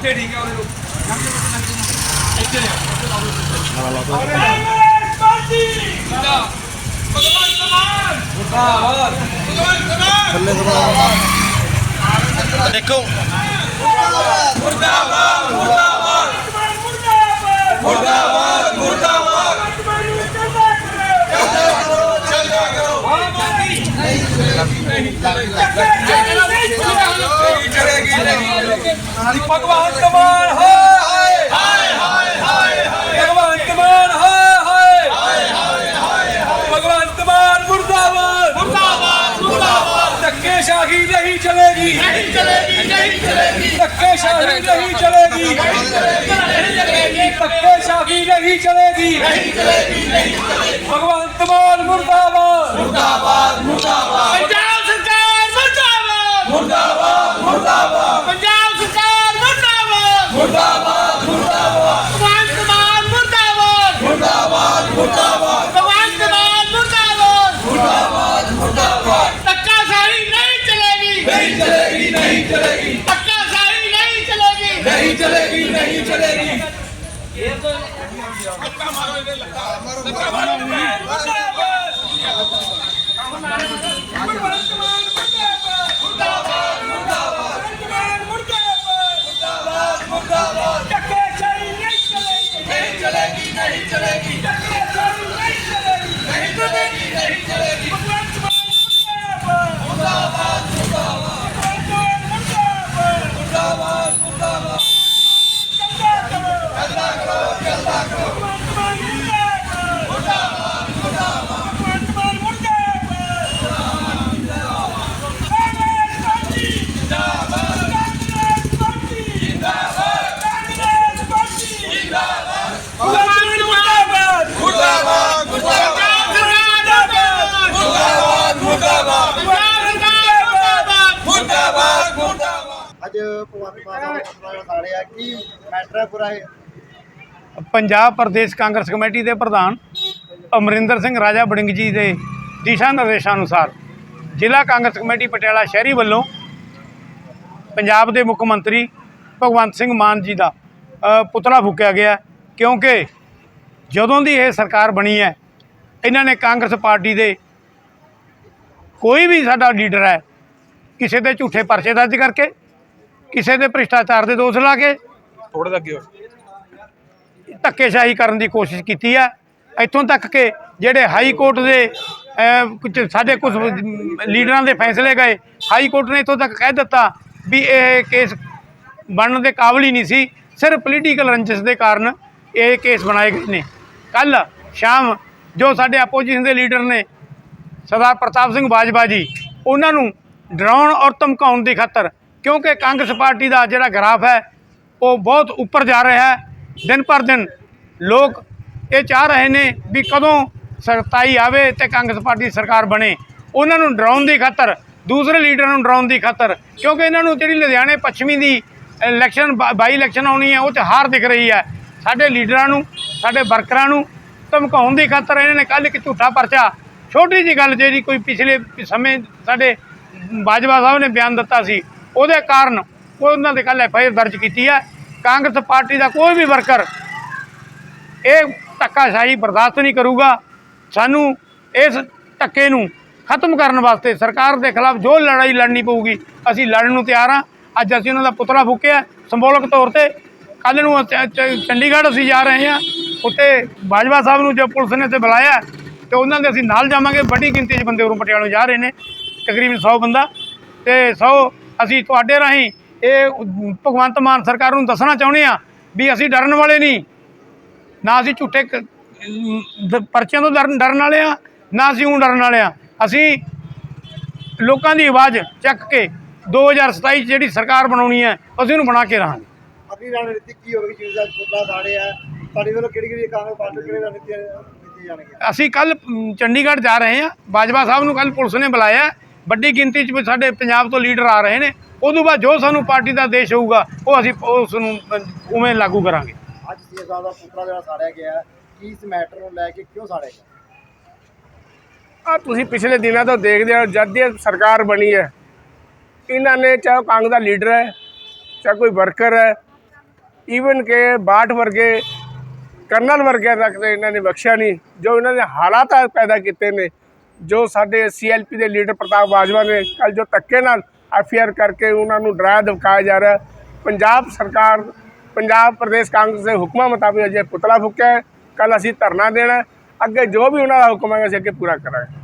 ਉੱਥੇ ਠੀਕ ਹੈ ਉਹਦੇ ਲੋਕ ਇੱਥੇ ਨੇ ਭਗਵੰਤ ਮਾਨ ਮੁਰਦਾਬਾਦ ਭਗਵੰਤ ਮਾਨ ਦੇਖੋ ਮੁਰਦਾਬਾਦ ਮੁਰਦਾਬਾਦ ਨਹੀਂ ਨਹੀਂ ਭਗਵੰਤ ਮਾਨ ਹਾਏ ਹਾਏ ਹਾਏ ਹਾਏ ਭਗਵੰਤ ਮਾਨ ਹਾਏ ਹਾਏ ਭਗਵੰਤ ਮਾਨ ਮੁਰਦਾਬਾਦ ਮੁਰਦਾਬਾਦ ਮੁਰਦਾਬਾਦ ਧੱਕੇ ਸ਼ਾਹੀ ਨਹੀਂ ਚਲੇਗੀ ਨਹੀਂ ਚਲੇਗੀ ਨਹੀਂ ਚਲੇਗੀ ਧੱਕੇ ਸ਼ਾਹੀ ਨਹੀਂ ਚਲੇਗੀ ਨਹੀਂ ਚਲੇਗੀ ਧੱਕੇ ਸ਼ਾਹੀ ਨਹੀਂ ਚਲੇਗੀ ਨਹੀਂ ਚਲੇਗੀ ਨਹੀਂ ਚਲੇਗੀ ਭਗਵੰਤ ਮਾਨ ਮੁਰਦਾਬਾਦ ਮੁਰਦਾਬਾਦ ਮੁਰਦਾਬਾਦ ਪੰਜਾਬ ਚਲੇਗੀ ਨਹੀਂ ਚਲੇਗੀ ਨਹੀਂ ਚਲੇਗੀ। ਧੱਕਾ ਸਾਈ ਨਹੀਂ ਚਲੇਗੀ। ਨਹੀਂ ਚਲੇਗੀ ਨਹੀਂ ਚਲੇਗੀ। ਮੁਰਦਾਬਾਦ ਭਗਵੰਤ ਮਾਨ ਸਾੜਿਆ ਕੀ ਮੈਟਰ ਪੂਰਾ ਇਹ ਪੰਜਾਬ ਪ੍ਰਦੇਸ਼ ਕਾਂਗਰਸ ਕਮੇਟੀ ਦੇ ਪ੍ਰਧਾਨ ਅਮਰਿੰਦਰ ਸਿੰਘ ਰਾਜਾ ਬੜਿੰਗ ਜੀ ਦੇ ਦਿਸ਼ਾ ਨਿਰਦੇਸ਼ਾਂ ਅਨੁਸਾਰ ਜ਼ਿਲ੍ਹਾ ਕਾਂਗਰਸ ਕਮੇਟੀ ਪਟਿਆਲਾ ਸ਼ਹਿਰੀ ਵੱਲੋਂ ਪੰਜਾਬ ਦੇ ਮੁੱਖ ਮੰਤਰੀ ਭਗਵੰਤ ਸਿੰਘ ਮਾਨ ਜੀ ਦਾ ਪੁਤਲਾ ਫੂਕਿਆ ਗਿਆ ਕਿਉਂਕਿ ਜਦੋਂ ਦੀ ਇਹ ਸਰਕਾਰ ਬਣੀ ਹੈ, ਇਹਨਾਂ ਨੇ ਕਾਂਗਰਸ ਪਾਰਟੀ ਦੇ ਕੋਈ ਵੀ ਸਾਡਾ ਲੀਡਰ ਹੈ, ਕਿਸੇ ਦੇ ਝੂਠੇ ਪਰਚੇ ਦਰਜ ਕਰਕੇ ਕਿਸੇ ਦੇ ਭ੍ਰਿਸ਼ਟਾਚਾਰ ਦੇ ਦੋਸ਼ ਲਾ ਕੇ ਥੋੜਾ ਲੱਗੇ ਧੱਕੇਸ਼ਾਹੀ ਕਰਨ ਦੀ ਕੋਸ਼ਿਸ਼ ਕੀਤੀ ਹੈ ਇੱਥੋਂ ਤੱਕ ਕਿ ਜਿਹੜੇ ਹਾਈ ਕੋਰਟ ਦੇ ਸਾਡੇ ਕੁਝ ਲੀਡਰਾਂ ਦੇ ਫੈਸਲੇ ਗਏ ਹਾਈ ਕੋਰਟ ਨੇ ਇੱਥੋਂ ਤੱਕ ਕਹਿ ਦਿੱਤਾ ਵੀ ਇਹ ਕੇਸ ਬਣਨ ਦੇ ਕਾਬਲ ਹੀ ਨਹੀਂ ਸੀ। ਸਿਰਫ ਪੋਲੀਟੀਕਲ ਰੰਜਿਸ਼ ਦੇ ਕਾਰਨ ਇਹ ਕੇਸ ਬਣਾਏ ਗਏ ਨੇ। ਕੱਲ ਸ਼ਾਮ ਜੋ ਸਾਡੇ ਆਪੋਜੀਸ਼ਨ ਦੇ ਲੀਡਰ ਨੇ ਸਰਦਾਰ ਪ੍ਰਤਾਪ ਸਿੰਘ ਬਾਜਵਾ ਜੀ ਉਹਨਾਂ ਨੂੰ ਡਰਾਉਣ ਔਰ ਧਮਕਾਉਣ ਦੀ ਖਾਤਰ ਕਿਉਂਕਿ ਕਾਂਗਰਸ ਪਾਰਟੀ ਦਾ ਜਿਹੜਾ ਗ੍ਰਾਫ ਹੈ, ਉਹ ਬਹੁਤ ਉੱਪਰ ਜਾ ਰਿਹਾ ਹੈ। ਦਿਨ ਪਰ ਦਿਨ ਲੋਕ ਇਹ ਚਾਹ ਰਹੇ ਨੇ ਵੀ ਕਦੋਂ ਸਖਤਾਈ ਆਵੇ ਤੇ ਕਾਂਗਰਸ ਪਾਰਟੀ ਦੀ ਸਰਕਾਰ ਬਣੇ। ਉਹਨਾਂ ਨੂੰ ਡਰਾਉਣ ਦੀ ਖਾਤਰ, ਦੂਸਰੇ ਲੀਡਰਾਂ ਨੂੰ ਡਰਾਉਣ ਦੀ ਖਾਤਰ, ਕਿਉਂਕਿ ਇਹਨਾਂ ਨੂੰ ਜਿਹੜੀ ਲੁਧਿਆਣੇ ਪੱਛਮੀ ਦੀ ਇਲੈਕਸ਼ਨ ਬਾਈ ਇਲੈਕਸ਼ਨ ਆਉਣੀ ਹੈ, ਉਹ 'ਚ ਹਾਰ ਦਿਖ ਰਹੀ ਹੈ। ਸਾਡੇ ਲੀਡਰਾਂ ਨੂੰ, ਸਾਡੇ ਵਰਕਰਾਂ ਨੂੰ ਧਮਕਾਉਣ ਦੀ ਖਾਤਰ ਇਹਨਾਂ ਨੇ ਕੱਲ ਇੱਕ ਝੂਠਾ ਪਰਚਾ, ਛੋਟੀ ਜੀ ਗੱਲ ਜਿਹੜੀ ਕੋਈ ਪਿਛਲੇ ਸਮੇਂ ਸਾਡੇ ਬਾਜਵਾ ਸਾਹਿਬ ਨੇ ਬਿਆਨ ਦਿੱਤਾ ਸੀ ਉਹਦੇ ਕਾਰਨ ਉਹਨਾਂ ਦੇ ਕੱਲ ਐਫ ਆਈ ਆਰ ਦਰਜ ਕੀਤੀ ਹੈ। ਕਾਂਗਰਸ ਪਾਰਟੀ ਦਾ ਕੋਈ ਵੀ ਵਰਕਰ ਇਹ ਧੱਕਾਸ਼ਾਹੀ ਬਰਦਾਸ਼ਤ ਨਹੀਂ ਕਰੂਗਾ। ਸਾਨੂੰ ਇਸ ਧੱਕੇ ਨੂੰ ਖਤਮ ਕਰਨ ਵਾਸਤੇ ਸਰਕਾਰ ਦੇ ਖਿਲਾਫ ਜੋ ਲੜਾਈ ਲੜਨੀ ਪਊਗੀ, ਅਸੀਂ ਲੜਨ ਨੂੰ ਤਿਆਰ ਹਾਂ। ਅੱਜ ਅਸੀਂ ਉਹਨਾਂ ਦਾ ਪੁਤਲਾ ਫੂਕਿਆ ਸੰਬੋਲਕ ਤੌਰ ਤੇ ਕੱਲ ਨੂੰ ਚ- ਚੰਡੀਗੜ੍ਹ ਅਸੀਂ ਜਾ ਰਹੇ ਹਾਂ। ਉੱਤੇ ਬਾਜਵਾ ਸਾਹਿਬ ਨੂੰ ਜੋ ਪੁਲਿਸ ਨੇ ਤੇ ਬੁਲਾਇਆ ਤੇ ਉਹਨਾਂ ਦੇ ਅਸੀਂ ਨਾਲ ਜਾਵਾਂਗੇ। ਵੱਡੀ ਗਿਣਤੀ 'ਚ ਬੰਦੇ ਉਰੋਂ ਪਟਿਆਲੋਂ ਜਾ ਰਹੇ ਨੇ। ਤਕਰੀਬਨ 100 ਬੰਦਾ ਤੇ 100 ਅਸੀਂ ਤੁਹਾਡੇ ਰਾਹੀਂ ਇਹ ਭਗਵੰਤ ਮਾਨ ਸਰਕਾਰ ਨੂੰ ਦੱਸਣਾ ਚਾਹੁੰਦੇ ਆ ਵੀ ਅਸੀਂ ਡਰਨ ਵਾਲੇ ਨਹੀਂ। ਨਾ ਅਸੀਂ ਝੂਠੇ ਪਰਚਿਆਂ ਤੋਂ ਡਰਨ ਡਰਨ ਵਾਲੇ ਆ ਨਾ ਅਸੀਂ ਉਹ ਡਰਨ ਵਾਲੇ ਆ ਅਸੀਂ ਲੋਕਾਂ ਦੀ ਆਵਾਜ਼ ਚੱਕ ਕੇ 2027 'ਚ ਜਿਹੜੀ ਸਰਕਾਰ ਬਣਾਉਣੀ ਹੈ ਅਸੀਂ ਉਹਨੂੰ ਬਣਾ ਕੇ ਰਹਾਂਗੇ। ਅਗਲੀ ਰਣਨੀਤੀ ਕੀ ਹੋਵੇਗੀ? ਜਿਵੇਂ ਦਾ ਪੁਤਲਾ ਸਾੜਿਆ ਤੁਹਾਡੇ ਵੱਲੋਂ ਕਿਹੜੀ ਕਿਹੜੀ ਕਾਂਗਰਸ ਪਾਰਟੀ ਕਿਹੜੇ ਜਾਣਗੀਆਂ ਅਸੀਂ ਕੱਲ ਚੰਡੀਗੜ੍ਹ ਜਾ ਰਹੇ ਹਾਂ। ਬਾਜਵਾ ਸਾਹਿਬ ਨੂੰ ਕੱਲ ਪੁਲਿਸ ਨੇ ਬੁਲਾਇਆ। ਵੱਡੀ ਗਿਣਤੀ 'ਚ ਵੀ ਸਾਡੇ ਪੰਜਾਬ ਤੋਂ ਲੀਡਰ ਆ ਰਹੇ ਨੇ। ਉਦੋਂ ਬਾਅਦ ਜੋ ਸਾਨੂੰ ਪਾਰਟੀ ਦਾ ਆਦੇਸ਼ ਹੋਊਗਾ ਉਹ ਅਸੀਂ ਉਸ ਨੂੰ ਉਵੇਂ ਲਾਗੂ ਕਰਾਂਗੇ। ਅੱਜ ਸੀਐਮ ਸਾਹਿਬ ਦਾ ਪੁਤਲਾ ਜਿਹੜਾ ਸਾੜਿਆ ਗਿਆ ਕੀ ਇਸ ਮੈਟਰ ਨੂੰ ਲੈ ਕੇ ਕਿਉਂ ਸਾੜਿਆ ਗਿਆ? ਆ ਤੁਸੀਂ ਪਿਛਲੇ ਦਿਨਾਂ ਤੋਂ ਦੇਖਦੇ ਹੋ ਜਦ ਦੀ ਸਰਕਾਰ ਬਣੀ ਹੈ ਇਹਨਾਂ ਨੇ ਚਾਹੇ ਕਾਂਗਰਸ ਦਾ ਲੀਡਰ ਹੈ ਚਾਹੇ ਕੋਈ ਵਰਕਰ ਹੈ ਈਵਨ ਕਿ ਬਾਠ ਵਰਗੇ ਕਰਨਲ ਵਰਗੇ ਤੱਕ ਤੇ ਇਹਨਾਂ ਨੇ ਬਖਸ਼ਿਆ ਨਹੀਂ ਜੋ ਇਹਨਾਂ ਨੇ ਹਾਲਾਤ ਪੈਦਾ ਕੀਤੇ ਨੇ ਜੋ ਸਾਡੇ ਸੀਐਲਪੀ ਦੇ ਲੀਡਰ ਪ੍ਰਤਾਪ ਬਾਜਵਾ ਨੇ ਕੱਲ ਜੋ ਧੱਕੇ ਨਾਲ ਐਫਆਰ ਕਰਕੇ ਉਹਨਾਂ ਨੂੰ ਡਰਾਇਆ, ਧਮਕਾਇਆ ਜਾ ਰਿਹਾ ਪੰਜਾਬ ਸਰਕਾਰ, ਪੰਜਾਬ ਪ੍ਰਦੇਸ਼ ਕਾਂਗਰਸ ਦੇ ਹੁਕਮਾਂ ਮੁਤਾਬਿਕ ਅਜੇ ਪੁਤਲਾ ਫੁੱਕਿਆ ਕੱਲ ਅਸੀਂ ਧਰਨਾ ਦੇਣਾ ਅੱਗੇ ਜੋ ਵੀ ਉਹਨਾਂ ਦਾ ਹੁਕਮ ਹੈ ਅਸੀਂ ਅੱਗੇ ਪੂਰਾ ਕਰਾਂਗੇ।